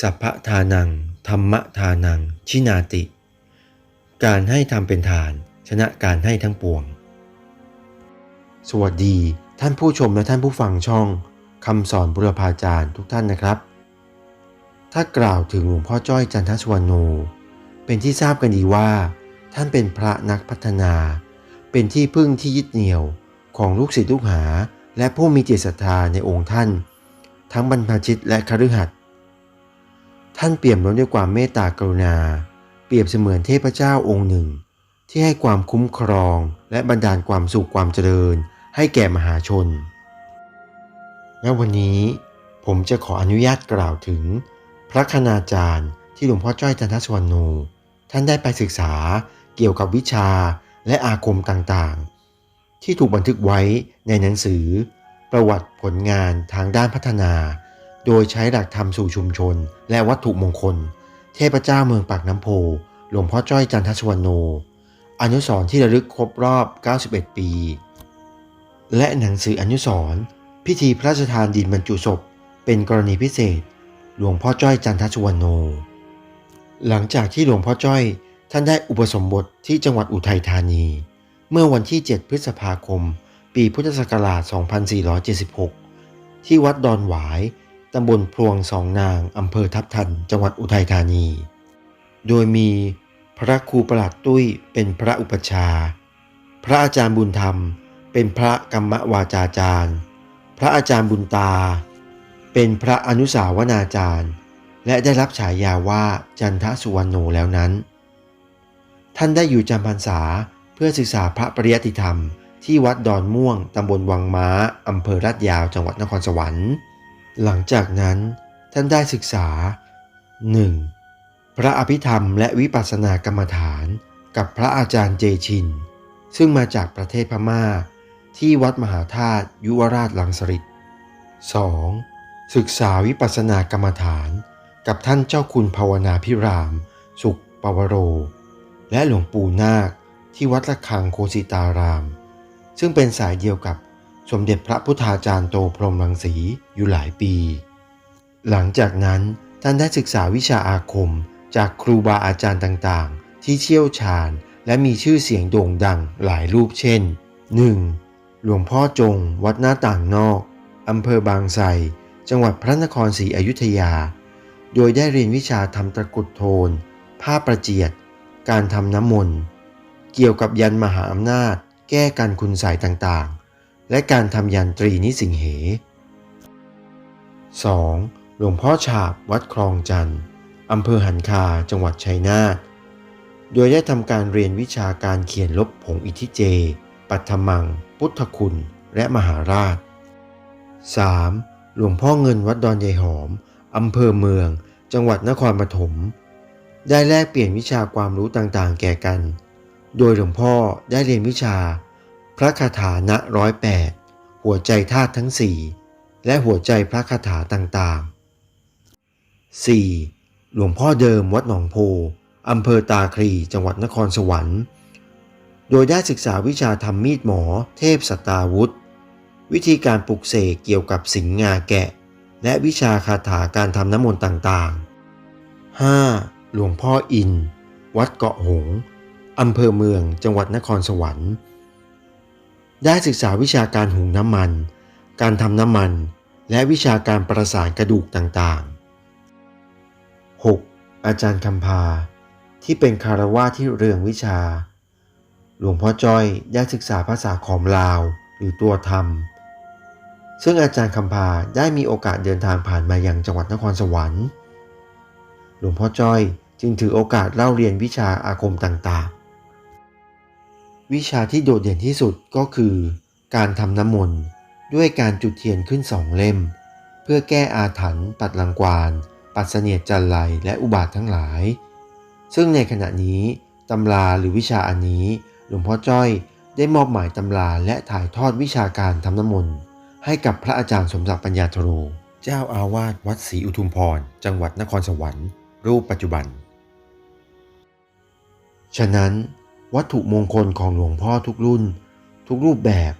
สัพพทานัง ธรรมทานัง ชินาติ การให้ทำเป็นทาน ชนะการให้ทั้งปวง สวัสดีท่านผู้ชมและท่านผู้ฟังช่องคำสอนบุรพาจารย์ทุกท่านนะครับ ถ้ากล่าวถึงหลวงพ่อจ้อยจันทสวรรณโน เป็นที่ทราบกันดีว่า ท่านเป็นพระนักพัฒนา เป็นที่พึ่งที่ยึดเหนี่ยวของลูกศิษย์ลูกหา และผู้มีจิตศรัทธาในองค์ท่าน ทั้งบรรพชิตและคฤหัสถ์ ท่านเปี่ยมล้นด้วยความเมตตากรุณา เปรียบเสมือนเทพเจ้าองค์หนึ่ง ที่ให้ความคุ้มครองและบันดาลความสุขความเจริญ ให้แก่มหาชน และวันนี้ผมจะขออนุญาตกล่าวถึง พระคณาจารย์ที่หลวงพ่อจ้อยจันทสวรรณโนท่านได้ไปศึกษาเกี่ยวกับวิชาและอาคมต่างๆ ที่ถูกบันทึกไว้ในหนังสือ ประวัติผลงานทางด้านพัฒนา โดยใช้หลักธรรมสู่ชุมชน และวัตถุมงคล เทพเจ้าเมืองปากน้ำโพ หลวงพ่อจ้อยจันทสวรรณโน อนุสรที่ระลึกครบรอบ 91 ปี และหนังสืออนุสรพิธีพระราชทานดินบรรจุศพ เป็นกรณีพิเศษ หลวงพ่อจ้อยจันทสวรโน หลังจากที่หลวงพ่อจ้อยท่านได้อุปสมบทที่จังหวัดอุทัยธานี เมื่อวันที่ 7 พฤษภาคม ปีพุทธศักราช 2476 ที่วัดดอนหวาย ตำบลพลวงสองนางอำเภอทับทัน จังหวัดอุทัยธานี โดยมีพระครูประหลัดตุ้ยเป็นพระอุปชา พระอาจารย์บุญธรรม เป็นพระกรรมวาจาจารย์ พระอาจารย์บุญตา เป็นพระอนุสาวนาจารย์ และได้รับฉายาว่าจันทสุวรรณโนแล้วนั้น ท่านได้อยู่จำพรรษาเพื่อศึกษาพระปริยติธรรมที่วัดดอนม่วงตำบลวังม้าอำเภอลาดยาวจังหวัดนครสวรรค์ หลังจากนั้นท่านได้ศึกษา 1. พระอภิธรรมและวิปัสสนากรรมฐานกับพระอาจารย์เจชิน ซึ่งมาจากประเทศพม่า ที่วัดมหาธาตุยุวราชลังสฤษ 2. ศึกษาวิปัสสนากรรมฐาน กับท่านเจ้าคุณภาวนาพิราม สุขปวโร และหลวงปู่นาคที่วัดระฆังโคสิตาราม ซึ่งเป็นสายเดียวกับ สมเด็จพระพุทธาจารย์โตพรหมรังสีอยู่หลายปี หลังจากนั้นท่านได้ศึกษาวิชาอาคม จากครูบาอาจารย์ต่างๆ ที่เชี่ยวชาญและมีชื่อเสียงโด่งดังหลายรูปเช่น 1. หลวงพ่อจง วัดหน้าต่างนอกอำเภอบางไทรจังหวัดพระนครศรีอยุธยา โดยได้เรียนวิชาทำตะกุดโทน ผ้าประเจียด การทำน้ำมนต์ เกี่ยวกับยันมหาอำนาจ แก้การคุณใสยต่างๆ และการทำยันตรีนิสิงเห 2. หลวงพ่อฉาบวัดคลองจันทร์อำเภอหันคาจังหวัดชัยนาท โดยได้ทำการเรียนวิชาการเขียนลบผงอิทิเจ ปัทมัง พุทธคุณ และมหาราช 3. หลวงพ่อเงินวัดดอนยายหอม อำเภอเมือง จังหวัดนครปฐม ได้แลกเปลี่ยนวิชาความรู้ต่างๆ แก่กัน โดยหลวงพ่อได้เรียนวิชา พระคาถาณร้อยแปดหัวใจธาตุทั้งสี่และหัวใจพระคาถาต่างๆ 4. หลวงพ่อเดิมวัดหนองโพอำเภอตาคลีจังหวัดนครสวรรค์ โดยได้ศึกษาวิชาทำมีดหมอ เทพสตาวุธ วิธีการปลุกเสกเกี่ยวกับสิงงาแกะ และวิชาคาถาการทำน้ำมนต์ต่างๆ 5. หลวงพ่ออิน วัดเกาะหง อำเภอเมืองจังหวัดนครสวรรค์ ได้ศึกษาวิชาการหุงน้ำมัน การทำน้ำมัน และวิชาการประสานกระดูกต่างๆ 6. อาจารย์คำพา ที่เป็นคารวาที่เรืองวิชา หลวงพ่อจ้อยได้ศึกษาภาษาขอมลาวหรือตัวธรรม ซึ่งอาจารย์คำพาได้มีโอกาสเดินทางผ่านมายังจังหวัดนครสวรรค์ หลวงพ่อจ้อยจึงถือโอกาสเล่าเรียนวิชาอาคมต่างๆ วิชาที่โดดเด่นที่สุดก็คือ การทำน้ำมนต์ด้วยการจุดเทียนขึ้นสองเล่ม เพื่อแก้อาถรรพ์ปัดรังควาน ปัดเสนียดจันไรและอุบาททั้งหลาย ซึ่งในขณะนี้ตำราหรือวิชาอันนี้หลวงพ่อจ้อยได้มอบหมายตำราและถ่ายทอดวิชาการทำน้ำมนต์ให้กับพระอาจารย์สมศักดิ์ปัญญาธโร เจ้าอาวาสวัดศรีอุทุมพร จังหวัดนครสวรรค์ รูปปัจจุบัน ฉะนั้น วัตถุมงคลของหลวงพ่อทุกรุ่น ทุกรูปแบบ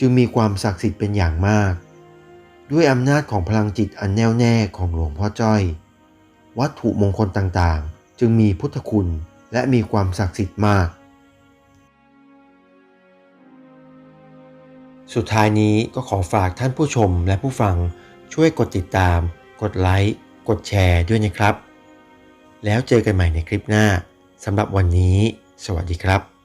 จึงมีความศักดิ์สิทธิ์เป็นอย่างมาก ด้วยอำนาจของพลังจิตอันแน่วแน่ของหลวงพ่อจ้อย วัตถุมงคลต่างๆ จึงมีพุทธคุณและมีความศักดิ์สิทธิ์มาก สุดท้ายนี้ก็ขอฝากท่านผู้ชมและผู้ฟังช่วยกดติดตาม กดไลค์ กดแชร์ด้วยนะครับ แล้วเจอกันใหม่ในคลิปหน้าสำหรับวันนี้ สวัสดีครับ